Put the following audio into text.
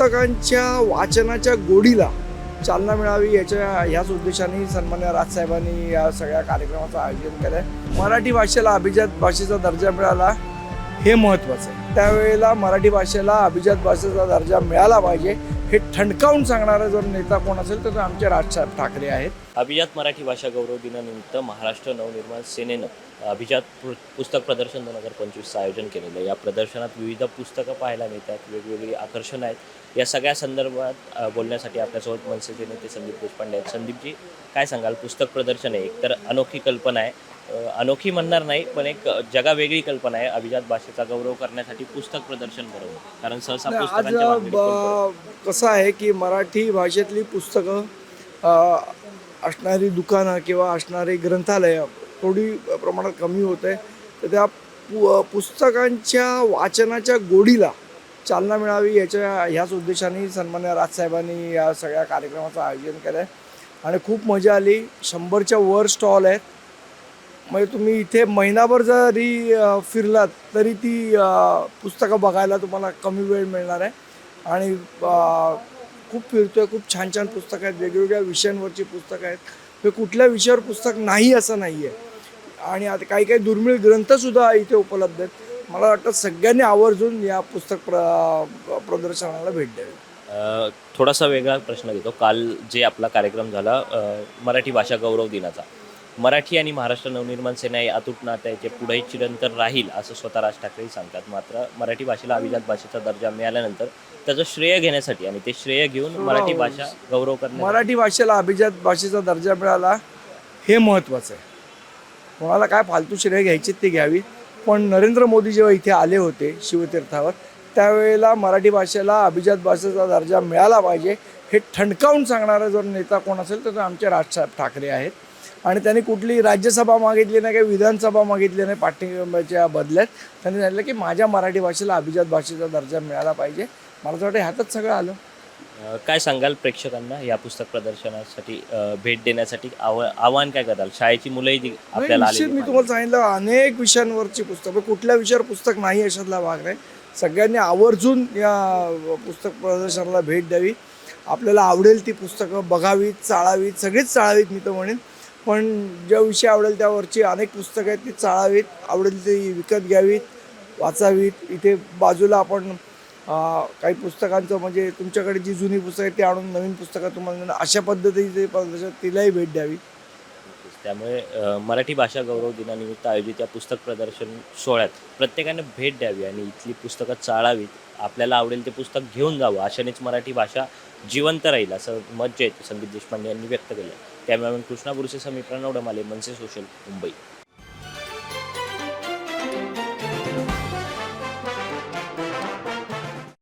पुस्तकांच्या वाचनाच्या गोडीला चालना मिळावी याच्या ह्याच उद्देशाने सन्मान्य राजसाहेबांनी या सगळ्या कार्यक्रमाचं आयोजन केलं आहे मराठी भाषेला अभिजात भाषेचा दर्जा मिळाला हे महत्त्वाचं आहे. त्यावेळेला मराठी भाषेला अभिजात भाषेचा दर्जा मिळाला पाहिजे. हे ठणकावून सांगणारा जर नेता कोण असेल तर आमचे राजसाहेब ठाकरे आहेत. अभिजात मराठी भाषा गौरव दिनानिमित्त महाराष्ट्र नवनिर्माण सेनेनं अभिजात पु- पुस्तक प्रदर्शन दोन हजार पंचवीसचं आयोजन केलेलं आहे. या प्रदर्शनात विविध पुस्तकं पाहायला मिळतात वेगवेगळी आकर्षणं आहेत. या सगळ्या संदर्भात बोलण्यासाठी आपल्यासोबत मनसेचे नेते संदीप देशपांडे आहेत. संदीपजी काय सांगाल? पुस्तक प्रदर्शन आहे एक तर अनोखी कल्पना आहे. अनोखी म्हणणार नाही पण एक जगावेगळी कल्पना आहे. अभिजात भाषेचा गौरव करण्यासाठी पुस्तक प्रदर्शन बरोबर कारण सहसा पुस्तकांच्या आज कसं आहे की मराठी भाषेतली पुस्तकं असणारी दुकानं किंवा असणारी ग्रंथालयं थोडी प्रमाणात कमी होत आहे. तर त्या पु पुस्तकांच्या वाचनाच्या गोडीला चालना मिळावी याच्या ह्याच उद्देशाने सन्मान्य राजसाहेबांनी या सगळ्या कार्यक्रमाचं आयोजन केलं आहे आणि खूप मजा आली. शंभरच्या वर स्टॉल आहेत. म्हणजे तुम्ही इथे महिनाभर जरी फिरलात तरी ती पुस्तकं बघायला तुम्हाला कमी वेळ मिळणार आहे. आणि खूप फिरतोय खूप छान छान पुस्तकं आहेत वेगवेगळ्या विषयांवरची पुस्तकं आहेत. हे कुठल्या विषयावर पुस्तक नाही असं नाही आहे आणि आता काही काही दुर्मिळ ग्रंथसुद्धा इथे उपलब्ध आहेत. मला वाटतं सगळ्यांनी आवर्जून या पुस्तक प्र प्रदर्शनाला भेट द्यावी. थोडासा वेगळा प्रश्न घेतो. काल जे आपला कार्यक्रम झाला मराठी भाषा गौरव दिनाचा. मराठी आणि महाराष्ट्र नवनिर्माण सेना हे अतूट नातं आहे जे पुढे चिरंतर राहील असं स्वतः राज ठाकरे सांगतात. मात्र मराठी भाषेला अभिजात भाषेचा दर्जा मिळाल्यानंतर त्याचं श्रेय घेण्यासाठी आणि ते श्रेय घेऊन मराठी भाषा गौरव करण्यासाठी मराठी भाषेला अभिजात भाषेचा दर्जा मिळाला हे महत्त्वाचं आहे. कोणाला काय फालतू श्रेय घ्यायचे ते घ्यावी. पण नरेंद्र मोदी जेव्हा इथे आले होते शिवतीर्थावर त्यावेळेला मराठी भाषेला अभिजात भाषेचा दर्जा मिळाला पाहिजे हे ठणकावून सांगणारा जर नेता कोण असेल तर आमचे राजसाहेब ठाकरे आहेत. आणि त्यांनी कुठली राज्यसभा मागितली नाही काही विधानसभा मागितली नाही पाठिंब्याच्या बदल्यात. त्यांनी सांगितलं की माझ्या मराठी भाषेला अभिजात भाषेचा दर्जा मिळाला पाहिजे. मला तर वाटतं ह्यातच सगळं आलं. काय सांगाल प्रेक्षकांना या पुस्तक प्रदर्शनासाठी भेट देण्यासाठी? आव आव्हान काय कराल शाळेची मुलंही आपल्याला मी तुम्हाला सांगितलं अनेक विषयांवरची पुस्तकं कुठल्या विषयावर पुस्तक नाही अशातला भाग नाही. सगळ्यांनी आवर्जून या पुस्तक प्रदर्शनाला भेट द्यावी. आपल्याला आवडेल ती पुस्तकं बघावीत चाळावीत सगळीच चाळावीत मी तर म्हणेन. पण ज्या विषय आवडेल त्यावरची अनेक पुस्तकं आहेत ती चाळावीत आवडेल ती विकत घ्यावीत वाचावीत. इथे बाजूला आपण काही पुस्तकांचं म्हणजे तुमच्याकडे जी जुनी पुस्तकं आहेत ती आणून नवीन पुस्तकं तुम्हाला अशा पद्धतीचे प्रदर्शन तिलाही भेट द्यावी. त्यामुळे मराठी भाषा गौरव दिनानिमित्त आयोजित या पुस्तक प्रदर्शन सोहळ्यात प्रत्येकाने भेट द्यावी आणि इथली पुस्तकं चाळावीत. आपल्याला आवडेल ते पुस्तक घेऊन जावं. अशानेच मराठी भाषा जिवंत राहील असं मत जे आहे संदीप देशपांडे यांनी व्यक्त केलं कॅमेरामॅन कृष्णा बुरसे समी प्रणव डमाले मनसे सोशल मुंबई.